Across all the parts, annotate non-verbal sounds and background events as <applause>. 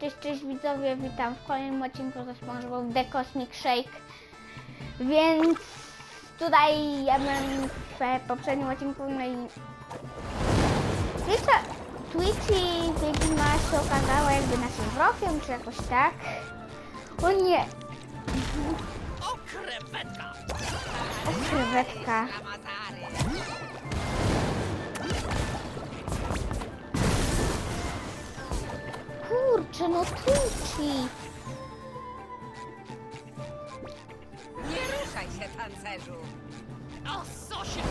Cześć, cześć widzowie, witam w kolejnym odcinku ze SpongeBob The Cosmic Shake. Więc tutaj ja byłem w poprzednim odcinku, no i Twitcha, Twitchy Wiedźma się okazała jakby naszym wrogiem, czy jakoś tak. O nie, O, krewetka! o krewetka. No Twitchy. Nie ruszaj się, tancerzu! O, sosie!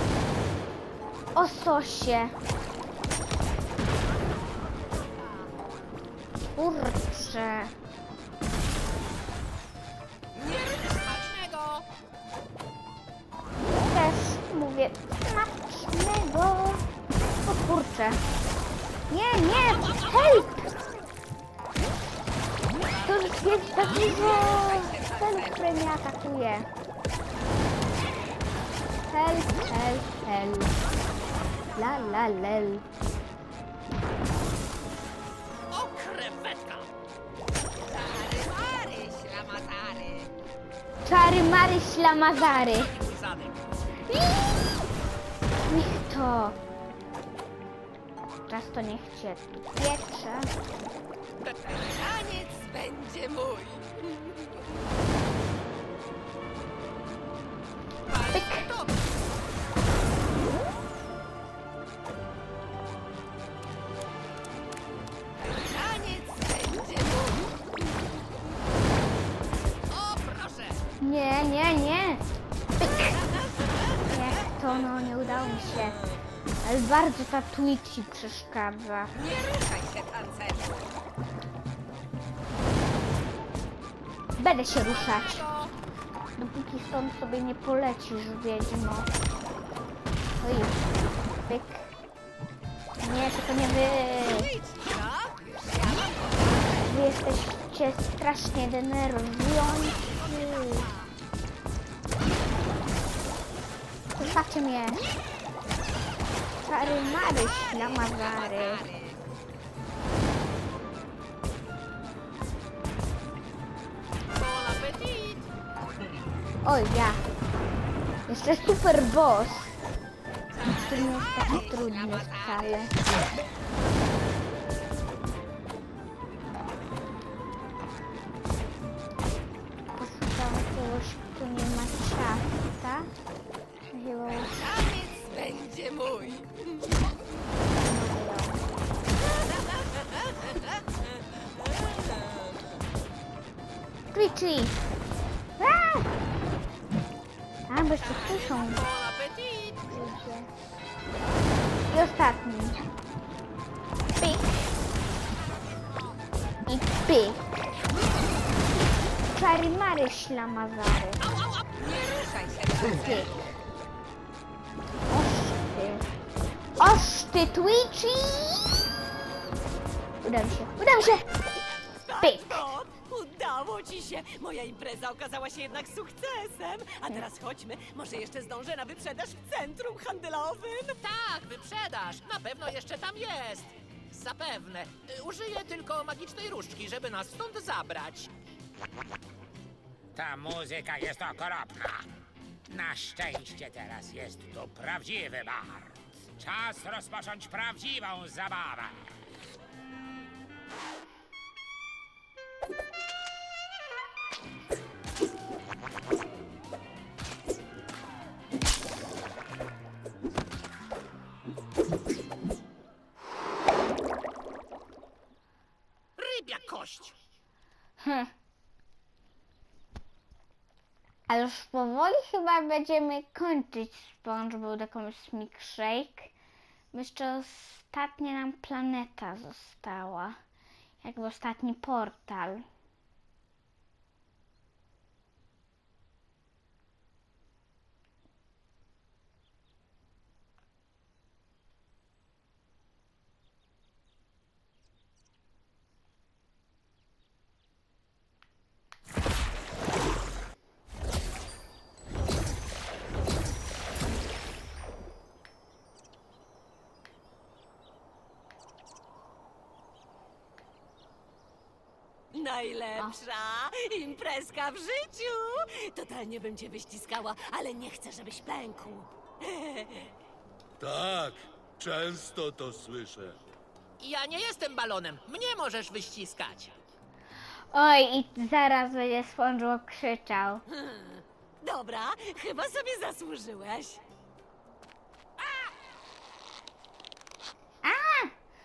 O sosie. Kurczę. Nie ruszaj smacznego! Też mówię smacznego. O kurczę. Nie, nie, help! Jest za dużo cel, które mnie atakuje. Help, help, help. La la lel. O, krewetka! Stary Mary, ślamazary! Czary mary ślamazary. Zanek. Niech to. Teraz to niech cię tu piecze. Taniec będzie mój! To Taniec będzie mój! O, proszę! Nie, nie, nie. Pyk. Jak to, no nie udało mi się. Ale bardzo ta Twitchy przeszkadza. Nie ruszaj się, tancerzu! Będę się ruszać. Dopóki stąd sobie nie polecisz, wiedźmo. Oj, pyk. Nie, tylko nie wy. No! Wy jesteście strasznie denerwujący. Zostawcie mnie. Czary mary, ślamazary. Oj, ja. Jeszcze super boss. Który nie jest taki trudny wcale. Poszukam kogoś, kto nie ma ciasta. Chyba będzie mój! Twitchy! A, bo jeszcze ludzie. I ostatni. Pyk. I pyk. Czary mary ślamazary. Pyk. Oż ty. Oż ty, Twitchy! Udało mi się. Udało mi się! Pyk. Udało ci się! Moja impreza okazała się jednak sukcesem. A teraz chodźmy, może jeszcze zdążę na wyprzedaż w centrum handlowym. Tak, wyprzedaż. Na pewno jeszcze tam jest. Zapewne. Y, Użyję tylko magicznej różdżki, żeby nas stąd zabrać. Ta muzyka jest okropna. Na szczęście teraz jest tu prawdziwy bar. Czas rozpocząć prawdziwą zabawę. Ale już powoli chyba będziemy kończyć SpongeBob Cosmic Shake. Jeszcze ostatnia nam planeta została. Jakby ostatni portal. Najlepsza imprezka w życiu! Totalnie bym cię wyściskała, ale nie chcę, żebyś pękł. <laughs> Tak, często to słyszę. Ja nie jestem balonem. Mnie możesz wyściskać. Oj, i zaraz będzie SpongeBob krzyczał. <laughs> Dobra, chyba sobie zasłużyłeś.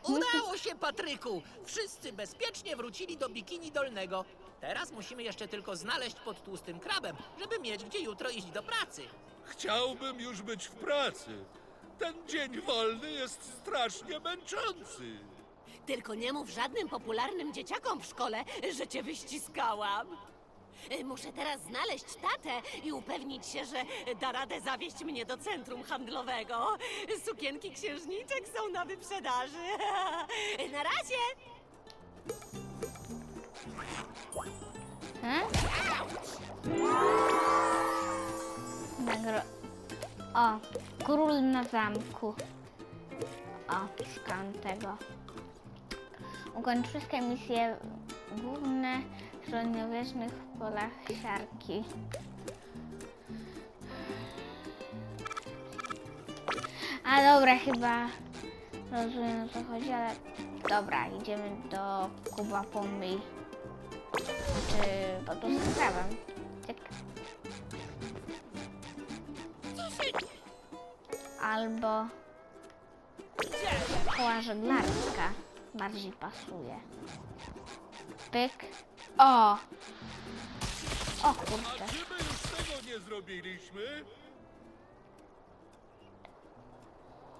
Udało się, Patryku! Wszyscy bezpiecznie wrócili do bikini dolnego. Teraz musimy jeszcze tylko znaleźć pod tłustym krabem, żeby mieć gdzie jutro iść do pracy. Chciałbym już być w pracy. Ten dzień wolny jest strasznie męczący. Tylko nie mów żadnym popularnym dzieciakom w szkole, że cię wyściskałam. Y, Muszę teraz znaleźć tatę i upewnić się, że da radę zawieźć mnie do centrum handlowego. Sukienki księżniczek są na wyprzedaży. <laughs> Na razie! Hmm? Nagro... O, król na zamku. O, szukam tego. Ukończ wszystkie misje główne średniowiecznych polach siarki. A dobra, chyba rozumiem o co chodzi, ale dobra, idziemy do Kuba Pomyj. Czy pod pustym prawem? Cyk. Albo koła żeglarska bardziej pasuje. Pyk. O! O A kurczę. czy my już tego nie zrobiliśmy?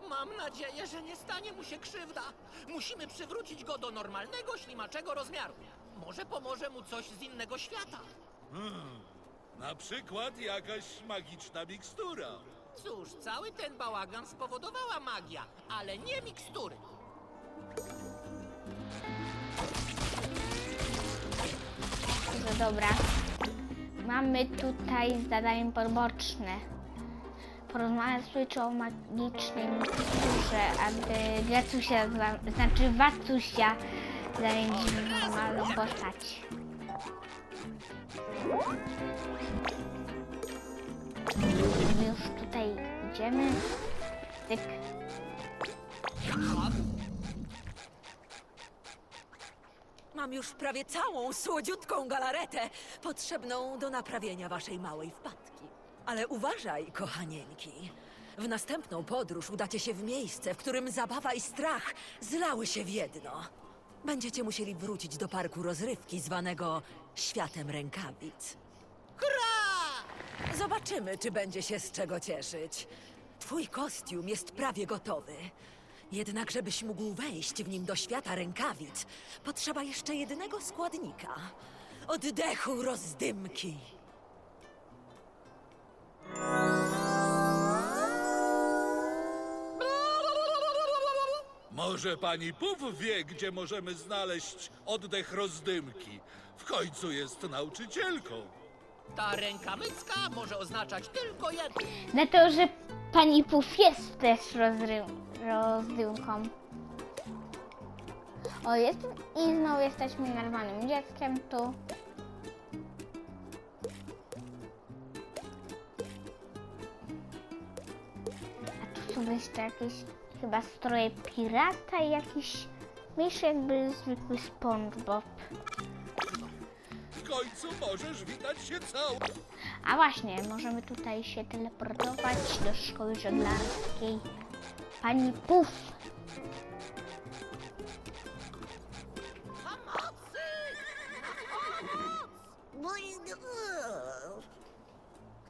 Mam nadzieję, że nie stanie mu się krzywda. Musimy przywrócić go do normalnego, ślimaczego rozmiaru. Może pomoże mu coś z innego świata. Hmm, na przykład jakaś magiczna mikstura. Cóż, cały ten bałagan spowodowała magia, ale nie mikstury. Że dobra. Mamy tutaj zadanie poboczne. Porozmawiać z o magicznej miksturze, aby Gacusia, znaczy Wacusia zamienić w normalną postać. My już tutaj idziemy. Tyk. Mam już prawie całą słodziutką galaretę, potrzebną do naprawienia waszej małej wpadki. Ale uważaj, kochanieńki. W następną podróż udacie się w miejsce, w którym zabawa i strach zlały się w jedno. Będziecie musieli wrócić do parku rozrywki zwanego Światem Rękawic. Hurra! Zobaczymy, czy będzie się z czego cieszyć. Twój kostium jest prawie gotowy. Jednak, żebyś mógł wejść w nim do świata rękawic, potrzeba jeszcze jednego składnika. Oddechu rozdymki. Może pani Puf wie, gdzie możemy znaleźć oddech rozdymki. W końcu jest nauczycielką. Ta rękamycka może oznaczać tylko jedno. Dlatego, że pani Puf jest też rozry- rozdyłką. O, jest i znowu jesteśmy normalnym dzieckiem tu. A tu są jeszcze jakieś chyba stroje pirata i jakiś mniejszy jakby zwykły SpongeBob. Końcu możesz witać się cały. A właśnie, możemy tutaj się teleportować do szkoły żeglarskiej. Pani Puf.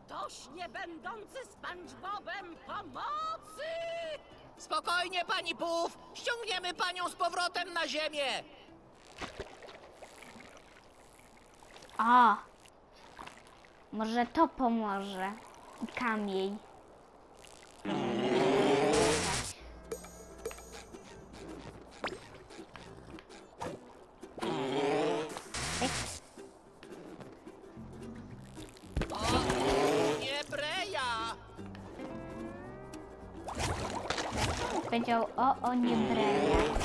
Ktoś nie będący SpongeBobem pomocy! Spokojnie, pani Puf! Ściągniemy panią z powrotem na ziemię! O! Może to pomoże. I kamień. Nie breja! Powiedział o, o nie breja.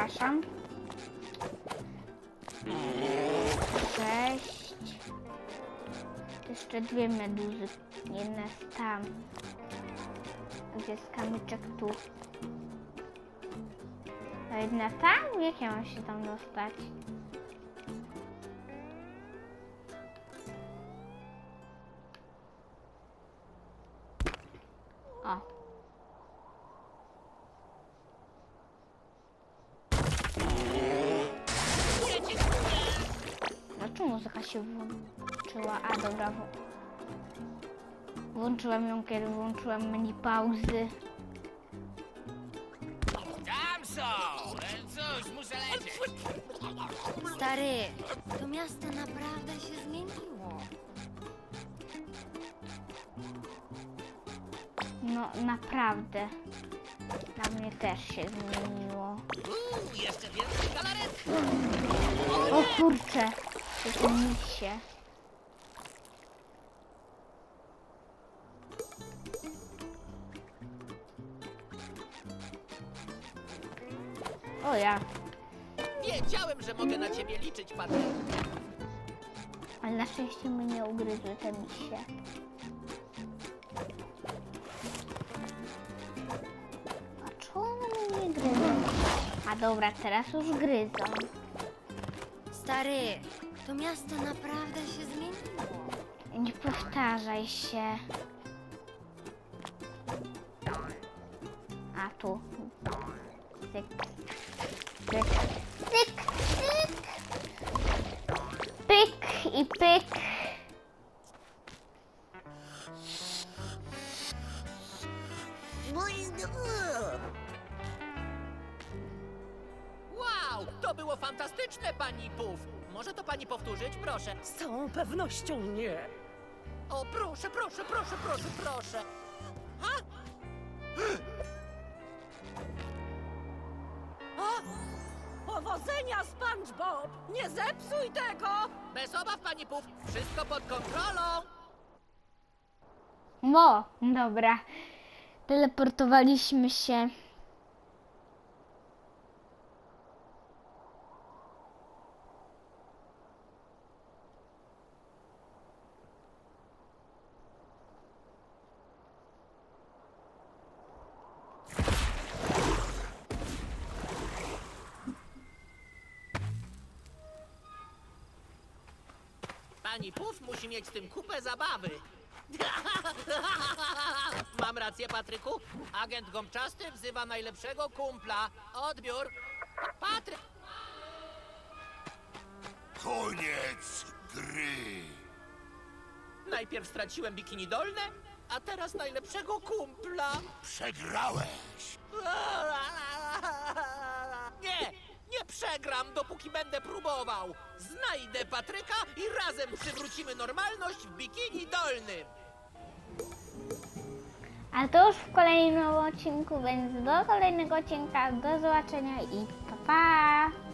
Przepraszam. Sześć. Jeszcze dwie meduzy. Jedna jest tam. Gdzie jest kamyczek tu. A jedna tam? Jak ja mam się tam dostać? Dlaczego muzyka się włączyła? A dobra. Włączyłam ją, kiedy włączyłam menu pauzy. Tam są! Cóż, muszę lecieć. Stary, to miasto naprawdę się zmieniło. No naprawdę. Dla mnie też się zmieniło. O kurczę! To się. O ja, Wiedziałem, że mogę na ciebie liczyć, Patryk. ale na szczęście mnie nie ugryzły te misie. A dobra, teraz już gryzą. Stary, to miasto naprawdę się zmieniło. Nie powtarzaj się. A tu. Cyk. Cyk. Cyk. Cyk. Pyk i pyk. Całą pewnością nie. O, proszę, proszę, proszę, proszę, proszę. Ha? Powodzenia, SpongeBob! Nie zepsuj tego! Bez obaw, pani Puf. Wszystko pod kontrolą. No, dobra. Teleportowaliśmy się. Puf musi mieć z tym kupę zabawy. <laughs> Mam rację, Patryku? Agent Gąbczasty wzywa najlepszego kumpla. Odbiór. Patryk! Koniec gry! Najpierw straciłem bikini dolne, a teraz najlepszego kumpla. Przegrałeś! Przegram, dopóki będę próbował. Znajdę Patryka i razem przywrócimy normalność w bikini dolnym. A to już w kolejnym odcinku, więc do kolejnego odcinka. Do zobaczenia i pa pa!